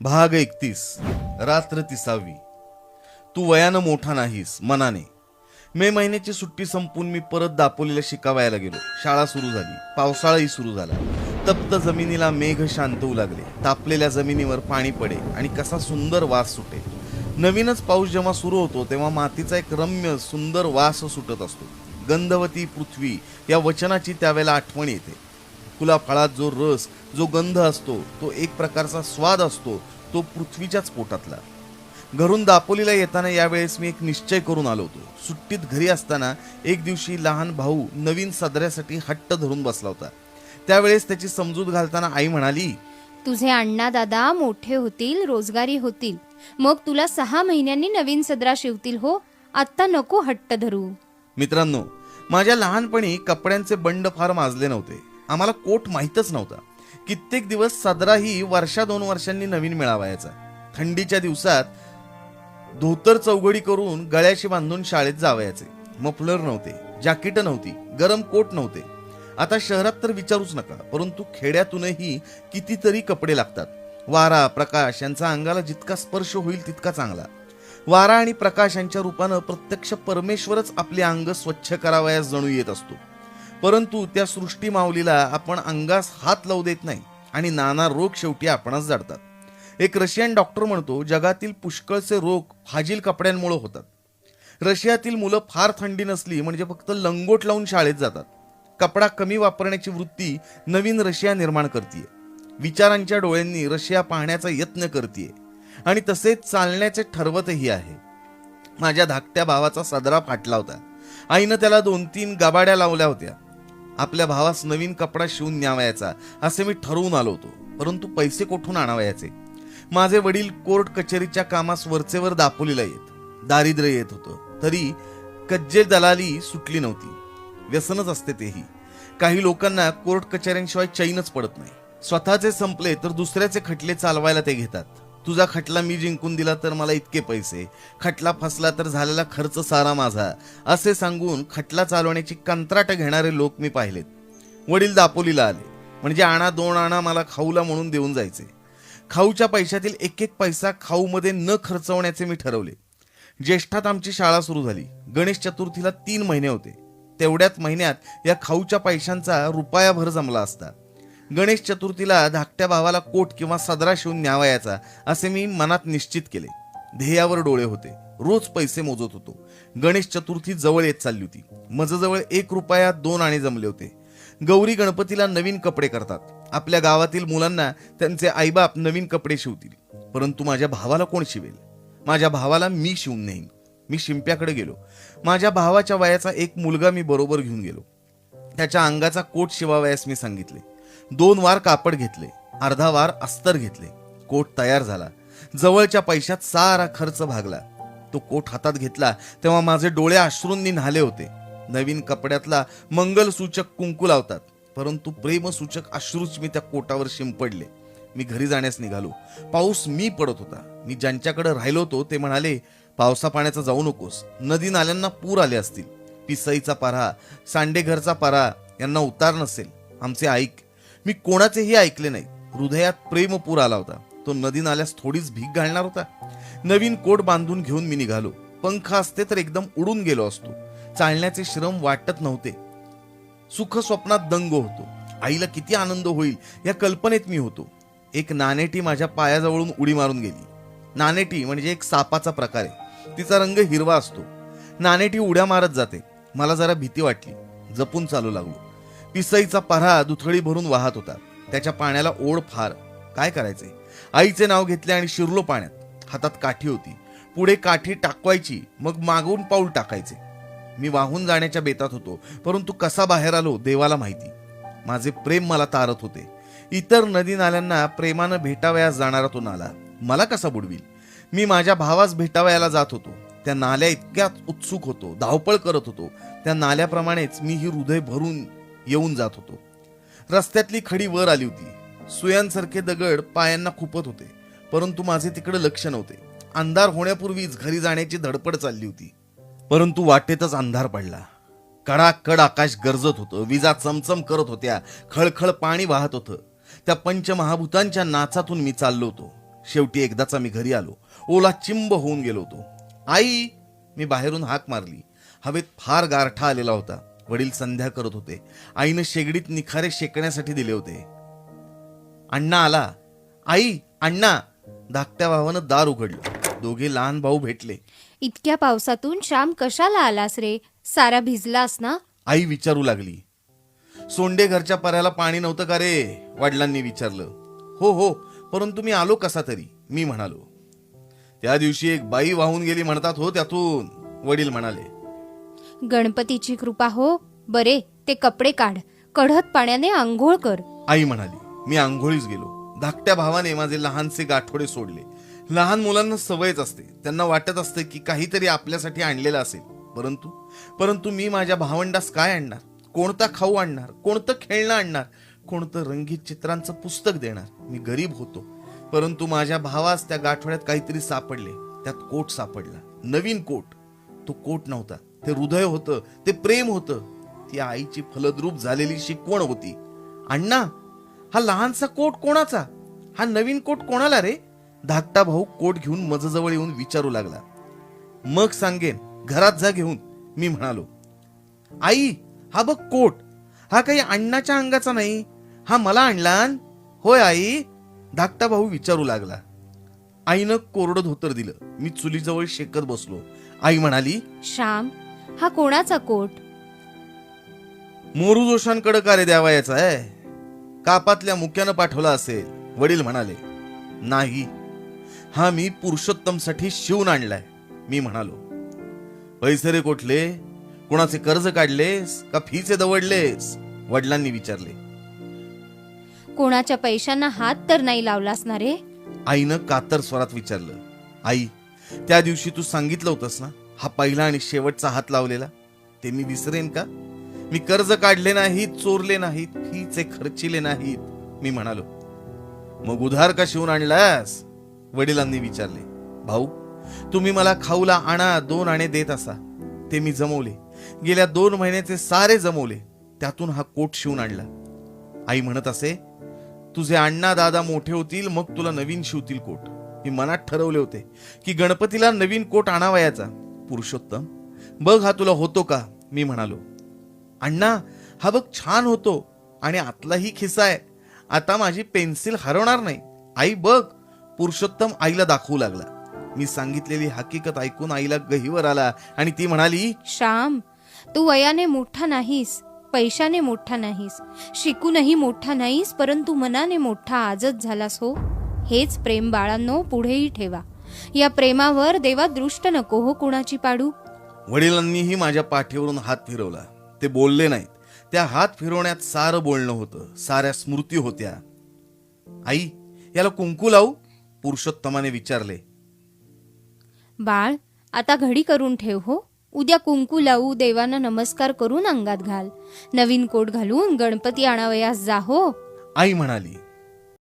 भाग एकतीस. रात्र तिसावी. तू वयानं मोठा नाहीस मनाने. मे महिन्याची सुट्टी संपून मी परत दापोलीला शिकावायला गेलो. शाळा सुरू झाली पावसाळाही सुरू झाला. तप्त जमिनीला मेघ शांत होऊ लागले. तापलेल्या जमिनीवर पाणी पडे आणि कसा सुंदर वास सुटे. नवीनच पाऊस जेव्हा सुरू होतो तेव्हा मातीचा एक रम्य सुंदर वास सुटत असतो. गंधवती पृथ्वी या वचनाची त्यावेळेला आठवण येते. फुला फळात जो रस जो गंध असतो तो एक प्रकारचा स्वाद असतो तो पृथ्वीच्याच पोटातला. घरून दापोलीला येताना यावेळेस मी एक निश्चय करून आलो होतो. सुट्टीत घरी असताना एक दिवशी लहान भाऊ नवीन सदऱ्यासाठी हट्ट धरून बसला होता. त्यावेळेस त्याची समजूत घालताना आई म्हणाली तुझे अण्णा दादा मोठे होतील रोजगारी होतील. मग तुला सहा महिन्यांनी नवीन सदरा शिवतील हो. आत्ता नको हट्ट धरू. मित्रांनो माझ्या लहानपणी कपड्यांचे बंड फार माजले नव्हते. आम्हाला कोट माहीतच नव्हता. कित्येक दिवस सदराही वर्षा दोन वर्षांनी नवीन मिळावायचा. थंडीच्या दिवसात धोतर चौघडी करून गळ्याशी बांधून शाळेत जावयाचे. मफलर नव्हते जॅकेट नव्हती गरम कोट नव्हते. आता शहरात तर विचारूच नका परंतु खेड्यातूनही कितीतरी कपडे लागतात. वारा प्रकाश यांचा अंगाला जितका स्पर्श होईल तितका चांगला. वारा आणि प्रकाश यांच्या रूपानं प्रत्यक्ष परमेश्वरच आपले अंग स्वच्छ करावयास जणू येत असतो. परंतु त्या सृष्टी माऊलीला आपण अंगास हात लावू देत नाही आणि नाना रोग शेवटी आपणच जाडतात. एक रशियन डॉक्टर म्हणतो जगातील पुष्कळचे रोग फाजील कपड्यांमुळे होतात. रशियातील मुलं फार थंडी नसली म्हणजे फक्त लंगोट लावून शाळेत जातात. कपडा कमी वापरण्याची वृत्ती नवीन रशिया निर्माण करते विचारांच्या डोळ्यांनी रशिया पाहण्याचा यत्न करते आणि तसेच चालण्याचे ठरवतही आहे. माझ्या धाकट्या भावाचा सदरा फाटला होता. आईनं त्याला दोन तीन गबाड्या लावल्या होत्या. आपल्या भावास नवीन कपडा शिवून न्यावयाचा असे मी ठरवून आलो होतो. परंतु पैसे कोठून आणावयाचे? माझे वडील कोर्ट कचेरीच्या कामास वरचेवर दापोलीला येत. दारिद्र्य येत होतं. तरी कज्जे दलाली सुटली नव्हती. व्यसनच असते तेही. काही लोकांना कोर्ट कचेऱ्यांशिवाय चैनच पडत नाही. स्वतःचे संपले तर दुसऱ्याचे खटले चालवायला ते घेतात. तुझा खटला मी जिंकून दिला तर मला इतके पैसे. खटला फसला तर झालेला खर्च सारा माझा. असे सांगून खटला चालवण्याची कंत्राट घेणारे लोक मी पाहिलेत. वडील दापोलीला आले. म्हणजे आणा दोन आणा मला खाऊला म्हणून देऊन जायचे. खाऊच्या पैशातील एक एक पैसा खाऊमध्ये न खर्चवण्याचे मी ठरवले. ज्येष्ठात आमची शाळा सुरू झाली. गणेश चतुर्थीला तीन महिने होते. तेवढ्याच महिन्यात या खाऊच्या पैशांचा रुपयाभर जमला असता. गणेश चतुर्थीला धाकट्या भावाला कोट किंवा सदरा शिवून न्यावयाचा असे मी मनात निश्चित केले. ध्येयावर डोळे होते. रोज पैसे मोजत होतो. गणेश चतुर्थी जवळ येत चालली होती. मजजवळ एक रुपया दोन आणे जमले होते. गौरी गणपतीला नवीन कपडे करतात. आपल्या गावातील मुलांना त्यांचे आईबाप नवीन कपडे शिवतील. परंतु माझ्या भावाला कोण शिवेल? माझ्या भावाला मी शिवून नेईन. मी शिंप्याकडे गेलो. माझ्या भावाच्या वयाचा एक मुलगा मी बरोबर घेऊन गेलो. त्याच्या अंगाचा कोट शिवावयास मी सांगितले. दोन वार कापड घेतले अर्धा वार अस्तर घेतले. कोट तयार झाला. जवळच्या पैशात सारा खर्च भागला. तो कोट हातात घेतला तेव्हा माझे डोळे अश्रूंनी न्हाले होते. नवीन कपड्यातला मंगलसूचक कुंकू लावतात परंतु प्रेमसूचक अश्रूच मी त्या कोटावर शिंपडले. मी घरी जाण्यास निघालो. पाऊस मी पडत होता. मी ज्यांच्याकडे राहिलो होतो ते म्हणाले पावसा पाण्याचा जाऊ नकोस. नदी नाल्यांना पूर आले असतील. पिसईचा पारा सांडेघरचा पारा यांना उतार नसेल. आमचे ऐक मी कोणाचेही ऐकले नाही. हृदयात प्रेम पूर आला होता. तो नदी नाल्यास थोडीच भीक घालणार होता. नवीन कोट बांधून घेऊन मी निघालो. पंख असते तर एकदम उडून गेलो असतो. चालण्याचे श्रम वाटत नव्हते. सुख स्वप्नात दंग होतो. आईला किती आनंद होईल या कल्पनेत मी होतो. एक नाणेटी माझ्या पायाजवळून उडी मारून गेली. नाणेटी म्हणजे एक सापाचा प्रकार आहे. तिचा रंग हिरवा असतो. नाणेटी उड्या मारत जाते. मला जरा भीती वाटली. जपून चालू लागलो. पिसईचा पऱ्हा दुथळी भरून वाहत होता. त्याच्या पाण्याला ओढ फार. काय करायचे? आईचे नाव घेतले आणि शिरलो पाण्यात. हातात काठी होती. पुढे काठी टाकवायची मग मागून पाऊल टाकायचे. मी वाहून जाण्याच्या बेतात होतो परंतु कसा बाहेर आलो देवाला माहिती. माझे प्रेम मला तारत होते. इतर नदी नाल्यांना प्रेमानं भेटावयास जाणारा तो नाला. मला कसा बुडवील? मी माझ्या भावास भेटावयाला जात होतो. त्या नाल्या इतक्यात उत्सुक होतो धावपळ करत होतो. त्या नाल्याप्रमाणेच मी ही हृदय भरून येऊन जात होतो. रस्त्यातली खडी वर आली होती. सुयांसारखे दगड पायांना खुपत होते. परंतु माझे तिकडे लक्ष नव्हते. अंधार होण्यापूर्वीच घरी जाण्याची धडपड चालली होती. परंतु वाटेतच अंधार पडला. कडाकड आकाश गरजत होतं. विजा चमचम करत होत्या. खळखळ पाणी वाहत होतं. त्या पंचमहाभूतांच्या नाचातून मी चाललो होतो. शेवटी एकदाचा मी घरी आलो. ओला चिंब होऊन गेलो होतो. आई मी बाहेरून हाक मारली. हवेत फार गारठा आलेला होता. वडील संध्या करत होते. आईनं शेगडीत निखारे शेकण्यासाठी दिले होते. अण्णा आला. आई अण्णा. धाकट्या भावानं दार उघडलं. दोघे लहान भाऊ भेटले. इतक्या पावसातून श्याम कशाला आलास रे? सारा भिजलास ना? आई विचारू लागली. सोंडे घरच्या पर्याला पाणी नव्हतं का रे? वडिलांनी विचारलं. हो हो परंतु मी आलो कसा तरी? मी म्हणालो. त्या दिवशी एक बाई वाहून गेली म्हणतात हो त्यातून. वडील म्हणाले. गणपतीची कृपा हो. बरे ते कपडे काढ. कढत पाण्याने आंघोळ कर. आई म्हणाली मी आंघोळीच गेलो. धाकट्या भावाने माझे लहानसे गाठोडे सोडले. लहान मुलांना सवयच असते. त्यांना वाटत असते की काहीतरी आपल्यासाठी आणलेलं असेल. परंतु परंतु मी माझ्या भावंडास काय आणणार? कोणता खाऊ आणणार? कोणतं खेळणं आणणार? कोणतं रंगीत चित्रांचं पुस्तक देणार? मी गरीब होतो. परंतु माझ्या भावास त्या गाठोड्यात काहीतरी सापडले. त्यात कोट सापडला. नवीन कोट. तो कोट नव्हता. ते हृदय होतं ते प्रेम होतं. ती आईची फलद्रूप झालेली शिकवण होती? अण्णा हा लहानसा कोट कोणाचा? हा नवीन कोट कोणाला रे? धाकटा भाऊ कोट घेऊन मजजवळ येऊन विचारू लागला. मग सांगेन घरात जा घेऊन मी म्हणालो. आई हा बघ कोट. हा काही अण्णाच्या अंगाचा नाही. हा मला आणला होय आई. धाकटा भाऊ विचारू लागला. आईनं कोरडं धोतर दिलं. मी चुलीजवळ शेकत बसलो. आई म्हणाली श्याम हा कोणाचा कोट? मोरू जोशांकडे का रे द्यावा याचा आहे. कापातल्या मुक्यानं पाठवला असेल वडील म्हणाले नाही हा मी पुरुषोत्तमसाठी शिवून आणलाय. मी म्हणालो पैसे रे कोठले? कुणाचे कर्ज काढलेस का फीचे दवडलेस? वडिलांनी विचारले कोणाच्या पैशांना हात तर नाही लावलास ना रे? आईनं कातर स्वरात विचारलं आई त्या दिवशी तू सांगितलं होतंस ना हा पहिला आणि शेवटचा हात लावलेला. ते मी विसरेन का? मी कर्ज काढले नाहीत चोरले नाहीत फीचे खर्चिले नाहीत मी म्हणालो. मग उधार का शिवून आणलास? वडिलांनी विचारले. भाऊ तुम्ही मला खाऊला आणा दोन आणे देत असा. ते मी जमवले. गेल्या दोन महिन्याचे सारे जमवले. त्यातून हा कोट शिवून आणला. आई म्हणत असे तुझे अण्णा दादा मोठे होतील मग तुला नवीन शिवतील कोट. मी मनात ठरवले होते की गणपतीला नवीन कोट आणावयाचा. पुरुषोत्तम बघ हा तुला होतो का? मी म्हणालो अण्णा हा बघ छान होतो आणि आतलाही खिसा आहे. आता माझी पेन्सिल हरवणार नाही. आई बघ. पुरुषोत्तम आईला दाखवू लागला. मी सांगितलेली हकीकत ऐकून आईला गहीवर आला आणि ती म्हणाली श्याम तू वयाने मोठा नाहीस पैशाने मोठा नाहीस शिकूनही मोठा नाहीस परंतु मनाने मोठा आजच झालास हो. हेच प्रेम बाळांनो पुढेही ठेवा. या प्रेमावर देवा दृष्ट नको हो कुणाची पाडू. वडिलांनीही माझ्या पाठीवरून हात फिरवला. ते बोलले नाहीत. त्या हात फिरवण्यात सारं बोलणं होतं. साऱ्या स्मृती होत्या. आई याला कुंकू लावू? पुरुषोत्तमाने विचारले. बाळ आता घडी करून ठेव हो. उद्या कुंकू लावू देवानं नमस्कार करून अंगात घाल. नवीन कोट घालून गणपती आणावयास जा हो. आई म्हणाली